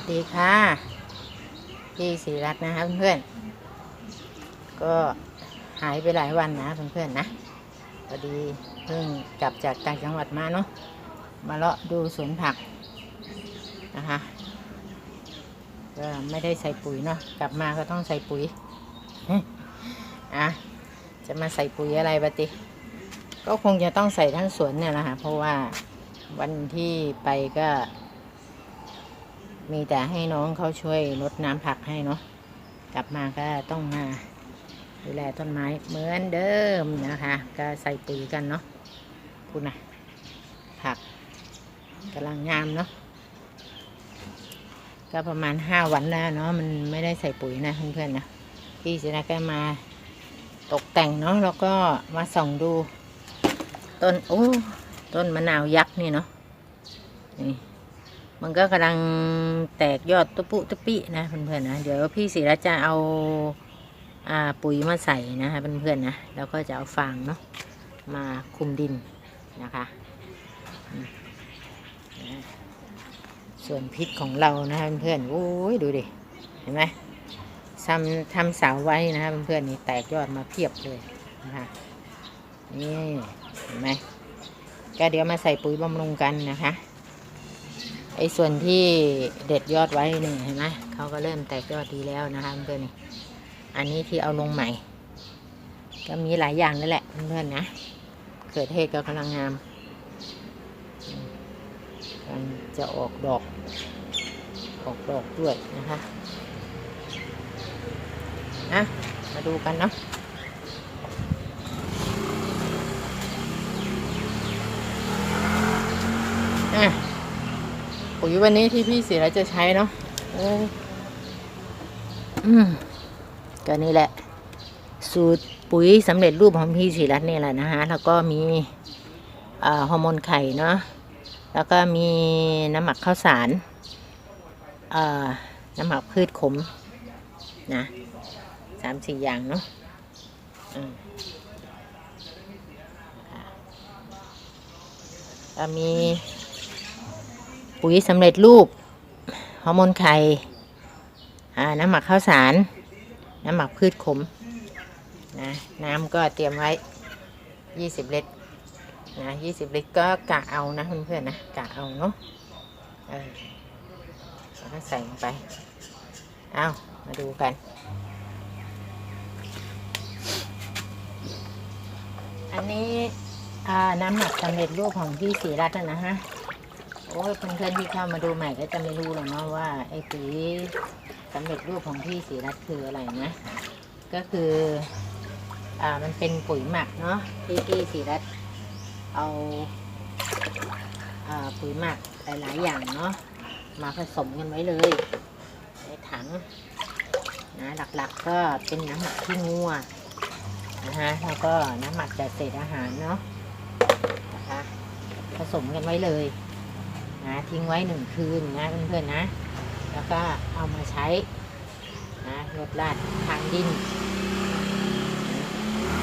สดีค่ะพี่ศรีรัตน์นะคะเพื่อนๆก็หายไปหลายวันนะเพื่อนๆนะพอดีเพิ่งกลับจากต่างจังหวัดมาเนาะมาเลาะดูสวนผักนะคะก็ไม่ได้ใส่ปุ๋ยเนาะกลับมาก็ต้องใส่ปุ๋ยอะจะมาใส่ปุ๋ยอะไรปะติ ก็คงจะต้องใส่ทั้งสวนเนี่ยแหละคะเพราะว่าวันที่ไปก็ มีแต่ให้น้องเขาช่วยรดน้ำผักให้เนาะกลับมาก็ต้องมาดูแลต้นไม้เหมือนเดิมนะคะ ก็ใส่ปุ๋ยกันเนาะคุณนะผักกำลังงามเนาะก็ประมาณห้าวันแล้วเนาะมันไม่ได้ใส่ปุ๋ยนะเพื่อนๆนะพี่สินะก็มาตกแต่งเนาะแล้วก็มาส่องดูต้นโอ้ต้นมะนาวยักษ์นี่เนาะนี่ มันก็กำลังแตกยอดตุปุตุปินะเพื่อนๆนะ เดี๋ยวพี่ศิรัตน์จะเอาอ่าปุ๋ยมาใส่นะคะเพื่อนๆนะ แล้วก็จะเอาฟางเนาะมาคุมดินนะคะ ส่วนพริกของเรานะคะเพื่อนๆโอ้ยดูดิ เห็นไหมทำทำเสาไว้นะคะเพื่อนๆนี่แตกยอดมาเพียบเลยนะคะนี่เห็นไหมก็เดี๋ยวมาใส่ปุ๋ยบำรุงกันนะคะ ไอ้ส่วนที่เด็ดยอดไว้นี่เห็นไหมเขาก็เริ่มแตกยอดดีแล้วนะคะเพื่อนๆอันนี้ที่เอาลงใหม่ ก็มีหลายอย่างนั่นแหละเพื่อนๆนะเกิดเทศก็กำลังงามอืมกำลังจะออกดอก ออกดอกด้วยนะคะอะมาดูกันเนาะ ปุ๋ ยวันนี้ที่พี่ศิระจะใช้เนาะอออืมก็นี่แหละ สูตรปุ๋ยสำเร็จรูปของพี่ศิรัตน์นี่แหละนะฮะ แล้วก็มีฮอร์โมนไข่เนาะ แล้วก็มีน้ำหมักข้าวสารน้ำหมักพืชขมนะสามสี่อย่างเนาะอืมค่ะมี ปุ๋ยสำเร็จรูปฮอร์โมนไข่น้ำหมักข้าวสาร น้ำหมักพืชขมนะน้ำก็เตรียมไว้ 20 ลิตรนะ20 ลิตรก็กะเอานะเพื่อนๆนะกะเอาเนาะเออแล้วก็ใส่ลงไป เอามาดูกัน อันนี้น้ำหมักสำเร็จรูปของพี่สีรัตน์นะฮะ โอ้ยเพื่อนๆที่เข้ามาดูใหม่ก็จะไม่รู้หรอกเนาะว่า ไอ้ปุ๋ยสำเร็จรูปของพี่สีรัตคืออะไรนะ ก็คือ อ่ามันเป็นปุ๋ยหมักเนาะที่พี่สีรัตเอาอ่าปุ๋ยหมักหลายๆอย่างเนาะมาผสมกันไว้เลยในถังนะหลักๆก็เป็นน้ำหมักที่งัวนะฮะแล้วก็น้ำหมักจากเศษอาหารเนาะนะคะผสมกันไว้เลย นะทิ้งไว้หนึ่งคืนนะเพื่อนๆนะ แล้วก็เอามาใช้นะลดลาดทางดิน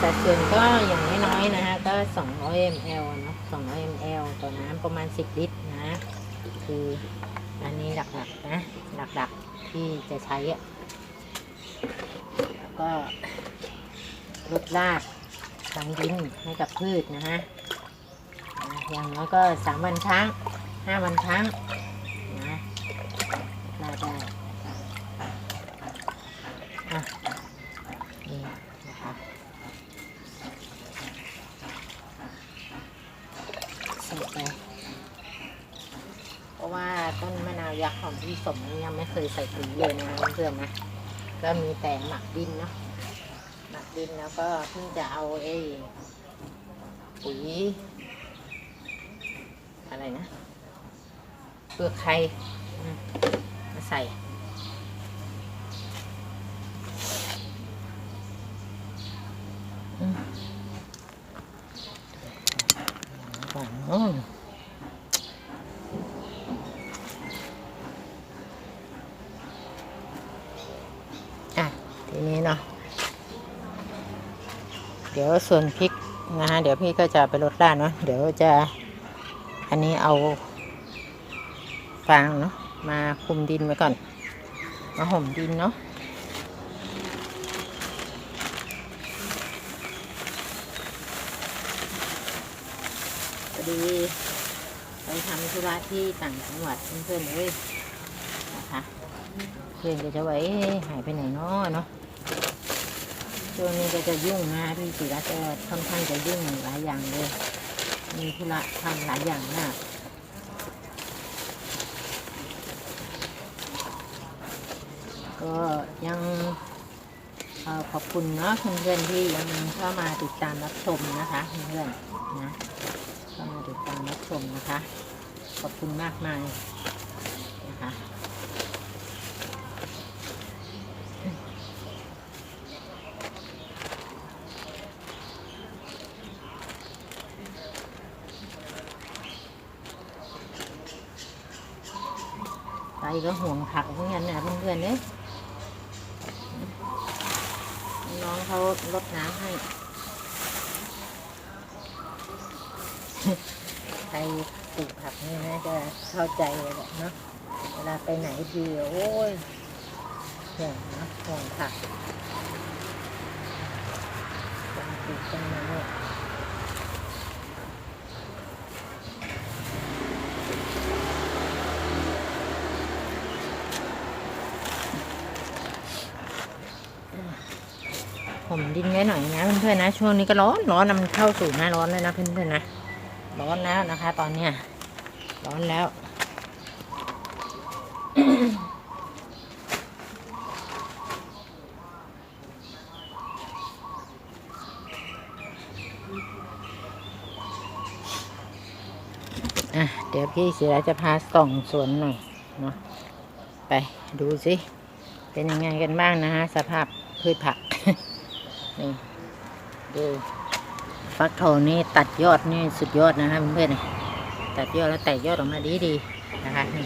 สัดส่วนก็อย่างน้อยๆนะฮะก็ 200 ml เนาะ200 ml ต่อน้ำประมาณ 10 ลิตรนะ คืออันนี้หลักๆนะหลักๆที่จะใช้อะแล้วก็ลดลาดทางดินให้กับพืชนะฮะอะอย่างน้อยก็ 3 วันครั้ง ห้าวันครั้งนะลาได้อะนี่นะคะใส่ไปเพราะว่าต้นมะนาวยักษ์ของพี่สมนี่ยังไม่เคยใส่ปุ๋ยเลยนะเพื่อนๆนะก็มีแต่หมักดินเนาะหมักดินแล้วก็เพิ่งจะเอาไอ้ปุ๋ยอะไรนะ เปลือกไข่อืมมาใส่อืมก่อนเนาะอะ ทีนี้เนาะ เดี๋ยวส่วนพริกนะฮะ เดี๋ยวพี่ก็จะไปลดด้านเนาะ เดี๋ยวจะ อันนี้เอา ฟางเนาะมาคุมดินไว้ก่อน มาห่มดินเนาะพอดีไปทำธุระที่ต่างจังหวัดเพื่อนๆเลยนะคะเพื่อนก็จะไว้หายไปไหนเนาะเนาะช่วงนี้ก็จะยุ่งนะพี่ศิระจะค่อนข้างจะยุ่งหลายอย่างเลย มีธุระทำหลายอย่างมาก ก็ยังอขอบคุณเนาะเพื่อนๆที่ยังเข้ามาติดตามรับชมนะคะเพื่อนๆนะเข้ามาติดตามรับชมนะคะ ขอบคุณมากมายนะคะไปก็ห่วงผักเหมือนกันนะเพื่อนๆเนี่ย น้องเขาลดน้ำให้ใครปลูกผักนี่น่าจะเข้าใจเลยแหละเนาะเวลาไปไหนทีโอ้ยห่วงนะห่วงผักปลูกต้นไม้ มดินไว้หน่อยนะเพื่อนๆนะช่วงนี้ก็ร้อนร้อนนะมันเข้าสู่หน้าร้อนแล้วนะเพื่อนๆนะร้อนแล้วนะคะ ตอนเนี้ยร้อนแล้วอะเดี๋ยวพี่ศิระจะพาส่องสวนหน่อยเนาะไปดูสิ เป็นยังไงกันบ้างนะฮะ สภาพพืชผัก นี่ดูฟักทองนี่ตัดยอดนี่สุดยอดนะคะเพื่อนๆตัดยอดแล้วแตกยอดออกมาดีดีนะคะนี่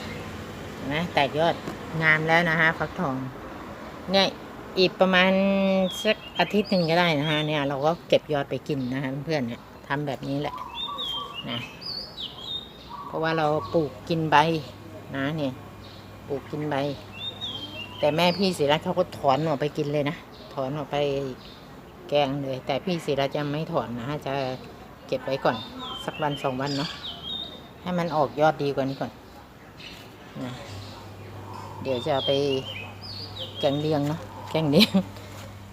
เห็นไหมแตกยอดงามแล้วนะคะฟักทองเนี่ยอีกประมาณสักอาทิตย์หนึ่งก็ได้นะคะเนี่ยเราก็เก็บยอดไปกินนะคะเพื่อนๆเนี่ยทำแบบนี้แหละนะเพราะว่าเราปลูกกินใบนะเนี่ยปลูกกินใบ แต่แม่พี่ศิรัตเขาก็ถอนออกไปกินเลยนะ ถอนออกไป แกงเลย แต่พี่ศิระจะไม่ถอนนะจะเก็บไว้ก่อน สักวันสองวันเนาะให้มันออกยอดดีกว่านี้ก่อนนะเดี๋ยวจะไปแกงเลียงเนาะแกงเลียง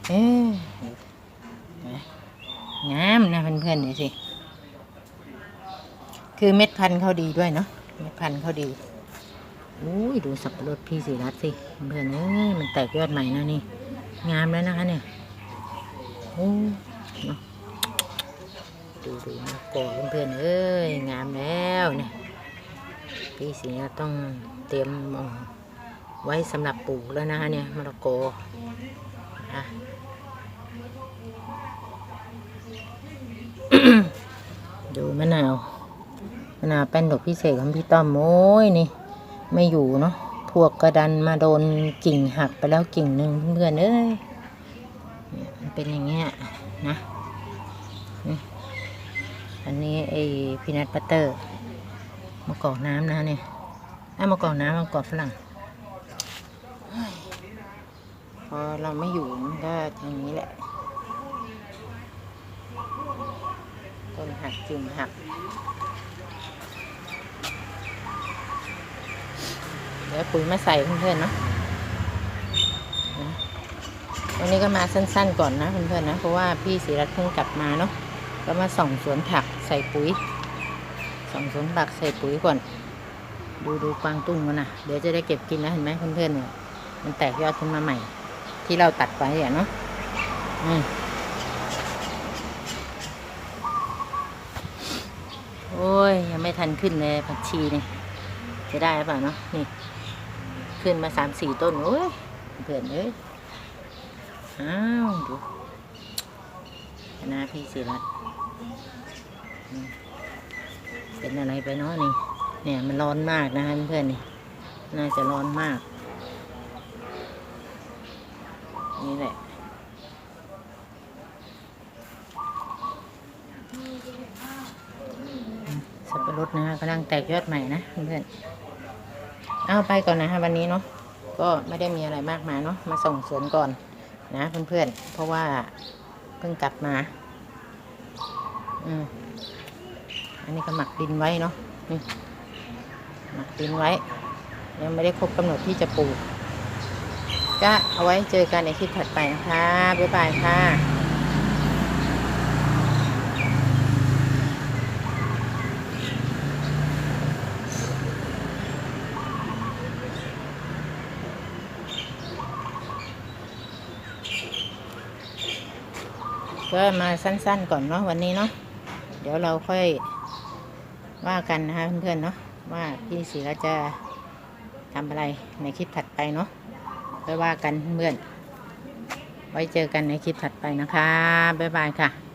เอ๊ะงามนะเพื่อนๆนี่สิคือเม็ดพันธุ์เขาดีด้วยเนาะเม็ดพันธุ์เขาดีอุ้ยดูสับปะรดพี่ศิรัตสิเพื่อนเอ้ยมันแตกยอดใหม่นะนี่ งามแล้วนะคะเนี่ย ดูดูมะกอกเพื่อนเอ้ยงามแล้วเนี่ยพี่สีต้องเตรียมเอาไว้สำหรับปลูกแล้วนะคะเนี่ยมะละกออะดูมะนาวมะนาวเป็นดอกพิเศษของพี่ต้อมโอ้ยนี่ ไม่อยู่เนาะพวกกระดันมาโดนกิ่งหักไปแล้วกิ่งหนึ่งเพื่อนเอ้ย เป็นอย่างเงี้ยนะอันนี้ไอ้พีนัทบัตเตอร์มะกอกน้ำนะเนี่ยไอ้มะกอกน้ำมะกอกฝรั่งพอเราไม่อยู่มันก็อย่างนี้แหละต้นหักกิ่งหักเดี๋ยวปุ๋ยมาใส่เพื่อนๆเนาะ วันนี้ก็มาสั้นๆก่อนนะเพื่อนๆนะ เพราะว่าพี่ศิรัตน์เพิ่งกลับมาเนาะก็มาส่องสวนผักใส่ปุ๋ยส่องสวนผักใส่ปุ๋ยก่อน ดูดูกวางตุ้งมันนะเดี๋ยวจะได้เก็บกินแล้วเห็นไหมเพื่อนๆเนี่ยมันแตกยอดขึ้นมาใหม่ ที่เราตัดไว้อะเนาะอืมโอ้ย ยังไม่ทันขึ้นเลยผักชีนี่จะได้หรือเปล่าเนาะนี่ ขึ้นมาสามสี่ต้นโอ้ยเพื่อนเอ้ย อ้าวดูคณะพี่ศิรัตน์เป็นอะไรไปเนาะนี่ เนี่ยมันร้อนมากนะคะเพื่อนๆนี่ น่าจะร้อนมาก นี่แหละสับปะรดนะกำลังแตกยอดใหม่นะเพื่อนเอาไปก่อนนะคะวันนี้เนาะก็ไม่ได้มีอะไรมากมายเนาะมาส่งสวนก่อน นะเพื่อนๆ เพราะว่าเพิ่งกลับมา อืมอันนี้ก็หมักดินไว้เนาะนี่หมักดินไว้ ยังไม่ได้ครบกำหนดที่จะปลูก ก็เอาไว้เจอกันในคลิปถัดไปนะคะ บ๊ายบายค่ะ ก็มาสั้นๆก่อนเนาะวันนี้เนาะเดี๋ยวเราค่อยว่ากันนะคะเพื่อนๆเนาะว่าพี่ศิระจะทำอะไรในคลิปถัดไปเนาะค่อยว่ากันเพื่อนไว้เจอกันในคลิปถัดไปนะคะ บ๊ายบายค่ะ